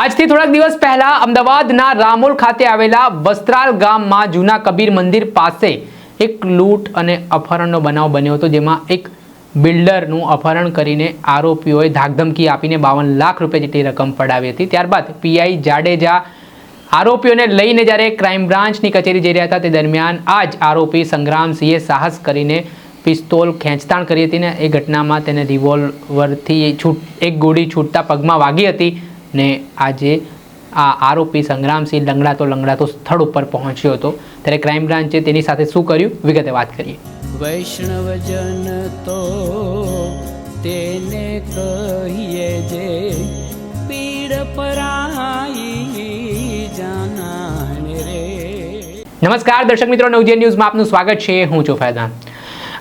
આજથી થોડાક દિવસ પહેલા અમદાવાદના રામોલ ખાતે આવેલા વસ્ત્રાલ ગામમાં જૂના કબીર મંદિર પાસે એક લૂંટ અને અપહરણનો બનાવ બન્યો હતો, જેમાં એક બિલ્ડરનું અપહરણ કરીને આરોપીઓએ ધાકધમકી આપીને બાવન લાખ રૂપિયા જેટલી રકમ પડાવી હતી. ત્યારબાદ પીઆઈ જાડેજા આરોપીઓને લઈને જ્યારે ક્રાઇમ બ્રાન્ચની કચેરી જઈ રહ્યા હતા, તે દરમિયાન આ જ આરોપી સંગ્રામસિંહે સાહસ કરીને પિસ્તોલ ખેંચતાણ કરી હતી ને એ ઘટનામાં તેને રિવોલ્વરથી છૂટ, એક ગોળી છૂટતા પગમાં વાગી હતી. ને આજે આ આરોપી સંગ્રામસિંહ લંગડાતો લંગડાતો સ્થળ ઉપર પહોંચ્યો હતો. ત્યારે ક્રાઇમ બ્રાન્ચે તેની સાથે શું કર્યું? વિગતે વાત કરીએ. વૈષ્ણવજન તો તેને કહીએ જે પીડ પરાઈ જાનાને રે. નમસ્કાર દર્શક મિત્રો નવજીવન ન્યૂઝમાં આપનું સ્વાગત છે. હું છું ફૈઝાન.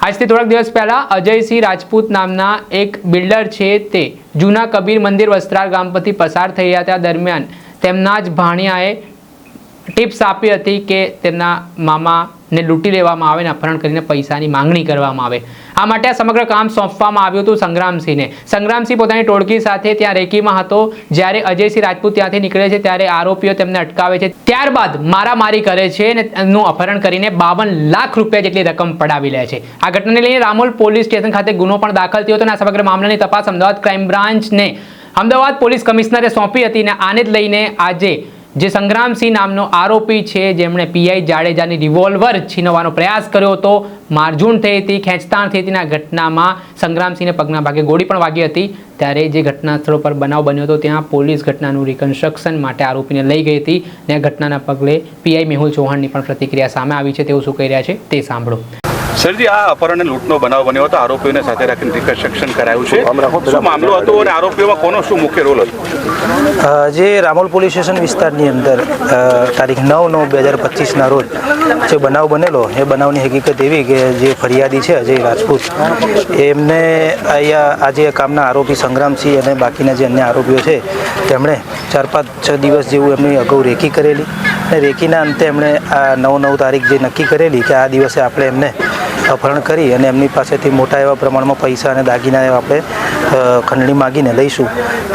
આજથી થોડાક દિવસ પહેલાં અજયસિંહ રાજપૂત નામના એક બિલ્ડર છે તે જૂના કબીર મંદિર વસ્ત્રાલ ગામ પરથી પસાર રહ્યા હતા. દરમિયાન તેમના જ ભાણિયાએ ટિપ્સ આપી હતી કે તેમના મામાને લૂંટી લેવામાં આવે ને અપહરણ કરીને પૈસાની માંગણી કરવામાં આવે. આ માટે આ સમગ્ર કામ સોંપવામાં આવ્યું હતું સંગ્રામસિંહને. સંગ્રામસિંહ પોતાની ટોળકી સાથે ત્યાં રેકીમાં હતો. જ્યારે અજયસિંહ રાજપૂત ત્યાંથી નીકળે છે ત્યારે આરોપીઓ તેમને અટકાવે છે. ત્યારબાદ મારામારી કરે છે અને એમનું અપહરણ કરીને બાવન લાખ રૂપિયા જેટલી રકમ પડાવી લે છે. આ ઘટનાને લઈને રામોલ પોલીસ સ્ટેશન ખાતે ગુનો પણ દાખલ થયો હતો અને આ સમગ્ર મામલાની તપાસ અમદાવાદ ક્રાઇમ બ્રાન્ચને અમદાવાદ પોલીસ કમિશનરે સોંપી હતી અને આને જ લઈને આજે જે સંગ્રામસિંહ નામનો આરોપી છે, જેમણે પીઆઈ જાડેજાની રિવોલ્વર છીનવવાનો પ્રયાસ કર્યો હતો. મારઝૂણ થઈ હતી, ખેંચતાણ થઈ હતી અને આ ઘટનામાં સંગ્રામસિંહને પગના ભાગે ગોળી પણ વાગી હતી. ત્યારે જે ઘટના સ્થળ પર બનાવ બન્યો હતો, ત્યાં પોલીસ ઘટનાનું રિકન્સ્ટ્રક્શન માટે આરોપીને લઈ ગઈ હતી. અને ઘટનાના પગલે પીઆઈ મેહુલ ચૌહાણની પણ પ્રતિક્રિયા સામે આવી છે. તેઓ શું કહી રહ્યા છે તે સાંભળો. સરજી આ અપહરણ અને લૂંટનો બનાવ બન્યો હતો. આરોપીઓને સાથે રાખીને રિકન્સ્ટ્રક્શન કરાયું છે. શું મામલો હતો અને આરોપીઓમાં કોનો શું મુખ્ય રોલ હતો? જે રામોલ પોલીસ સ્ટેશન વિસ્તારની અંદર તારીખ નવ નવ બે હજાર પચીસના રોજ જે બનાવ બનેલો એ બનાવની હકીકત એવી કે જે ફરિયાદી છે અજય રાજપૂત એમને અહીંયા આજે કામના આરોપી સંગ્રામસિંહ અને બાકીના જે અન્ય આરોપીઓ છે તેમણે ચાર પાંચ છ દિવસ જેવું એમની અગાઉ રેકી કરેલી. અને રેકીના અંતે એમણે આ નવ નવ તારીખ જે નક્કી કરેલી કે આ દિવસે આપણે એમને અપહરણ કરી અને એમની પાસેથી મોટા એવા પ્રમાણમાં પૈસા અને દાગીના આપણે ખંડણી માગીને લઈશું.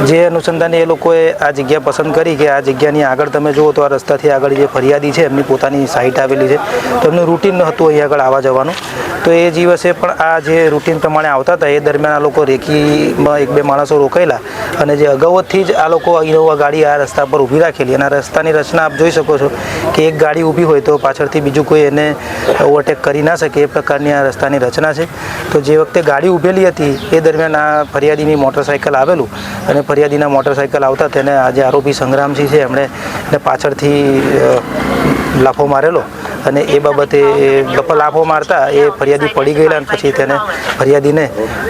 જે અનુસંધાને એ લોકોએ આ જગ્યા પસંદ કરી કે આ જગ્યાની આગળ તમે જુઓ તો આ રસ્તાથી આગળ જે ફરિયાદી છે, એમની પોતાની સાઇટ આવેલી છે. તો એમનું રૂટીન હતું અહીં આગળ આવવા જવાનું. તો એ દિવસે પણ આ જે રૂટીન પ્રમાણે આવતા હતા, એ દરમિયાન આ લોકો રેકીમાં એક બે માણસો રોકાયેલા અને જે અગાઉથી જ આ લોકો ઇનોવા ગાડી આ રસ્તા પર ઊભી રાખેલી. અને આ રસ્તાની રચના આપ જોઈ શકો છો કે એક ગાડી ઊભી હોય તો પાછળથી બીજું કોઈ એને ઓવરટેક કરી ના શકે, એ પ્રકારની આ રસ્તાની રચના છે. તો જે વખતે ગાડી ઊભેલી હતી, એ દરમિયાન આ ફરિયાદીની મોટરસાઇકલ આવેલું અને ફરિયાદીના મોટરસાઇકલ આવતા તેને આજે આરોપી સંગ્રામસિંહ છે એમણે પાછળથી લાફો મારેલો. અને એ બાબતે ગપ્પા લાફો મારતા એ ફરિયાદી પડી ગયેલા અને પછી તેને ફરિયાદીને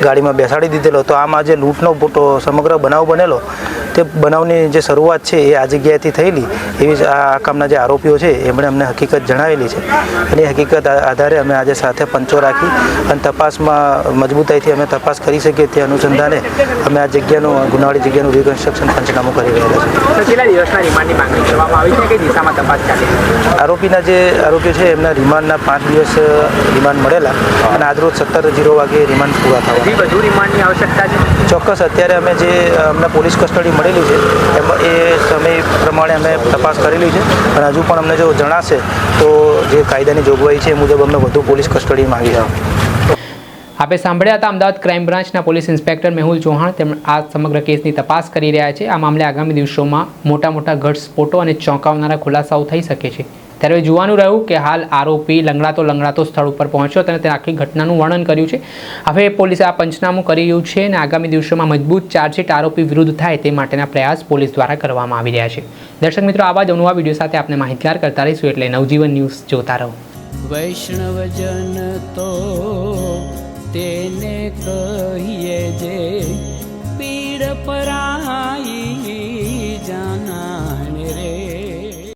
ગાડીમાં બેસાડી દીધેલો. તો આમાં જે લૂંટનો મોટો સમગ્ર બનાવ બનેલો. તે બનાવની જે શરૂઆત છે એ આ જગ્યાએથી થયેલી. એવી જ આ કામના જે આરોપીઓ છે, એમણે અમને હકીકત જણાવેલી છે. અને એ હકીકત આધારે અમે આજે સાથે પંચો રાખી અને તપાસમાં મજબૂતાઈથી અમે તપાસ કરી શકીએ તે અનુસંધાને અમે આ જગ્યાનું ગુનાવાળી જગ્યાનું રિકન્સ્ટ્રક્શન પંચનામું કરી રહ્યા છીએ. આવી આરોપીના જે આરોપીઓ છે એમના રિમાન્ડના પાંચ દિવસ રિમાન્ડ મળેલા અને આજરોજ સત્તર જીરો વાગે રિમાન્ડ પૂરા થવા વધુ રિમાન્ડની આવશ્યકતા છે? ચોક્કસ અત્યારે અમે જે અમને પોલીસ કસ્ટડી મળેલી છે એમાં એ સમય પ્રમાણે અમે તપાસ કરેલી છે. અને હજુ પણ અમને જો જણાશે તો જે કાયદાની જોગવાઈ છે એ મુજબ અમને વધુ પોલીસ કસ્ટડી માંગી આવે આપે સાંભળ્યા હતા અમદાવાદ ક્રાઇમ બ્રાન્ચના પોલીસ ઇન્સ્પેક્ટર મેહુલ ચૌહાણ. તેમણે આ સમગ્ર કેસની તપાસ કરી રહ્યા છે. આ મામલે આગામી દિવસોમાં મોટા મોટા ઘટસ્ફોટો અને ચોંકાવનારા ખુલાસાઓ થઈ શકે છે. ત્યારે જોવાનું રહ્યું કે હાલ આરોપી લંગડાતો લંગડાતો સ્થળ ઉપર પહોંચ્યો અને તે આખી ઘટનાનું વર્ણન કર્યું છે. હવે પોલીસે આ પંચનામું કરી રહ્યું છે અને આગામી દિવસોમાં મજબૂત ચાર્જશીટ આરોપી વિરુદ્ધ થાય તે માટેના પ્રયાસ પોલીસ દ્વારા કરવામાં આવી રહ્યા છે. દર્શક મિત્રો, આવા જ અનુવા વીડિયો સાથે આપણે માહિતગાર કરતા રહીશું એટલે નવજીવન ન્યૂઝ જોતા રહો. વૈષ્ણવજન તો તેને કહીએ જે પીડ પરાઈ